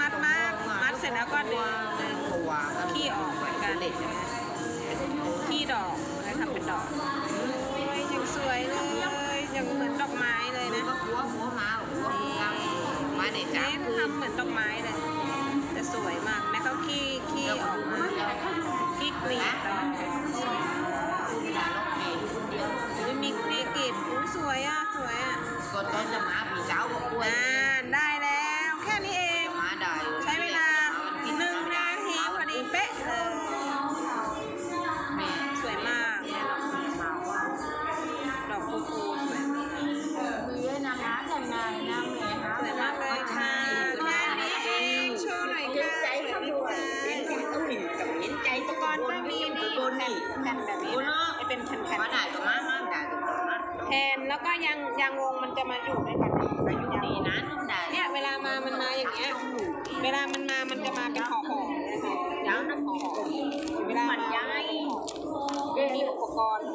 มัดมัดมัดมัดเสร็จแล้วก็ดึงดึงตัวขี้ออกเหมือนกันเด็ดขี้ดอกแล้วทำเป็นดอกโอ้ยยังสวยเลยยังเหมือนดอกไม้เลยนี่นะก็หัวหัวมาหัวงามมาเด็ดจ้านี่ทำเหมือนดอกไม้เลยแต่สวยมากแม่เขาขี้ขี้ออกมาขี้กรีดดอกสวยอย่าลงเองคนเดียวอุ๊ยมีมีกรีดอุ้ยสวยอะสวยอะก็ตอนจะมาปีเจ้าก็กล้วยอ่าได้ โดนแผ่นนี่แผ่นแบบนี้โอ้นะเนาะจะเป็นแผ่นแผ่นมาได้ก็มามาได้ก็มาแผ่นแล้วก็ยางยางวงมันจะมาอยู่ด้วยกันอยู่ดีนะเนี่ยเวลามามันมาอย่างเงี้ยเวลามันมามันจะมาเป็นห่อห่อๆนะคะยังน้ำหอมเวลามันย้ายมีอุปกรณ์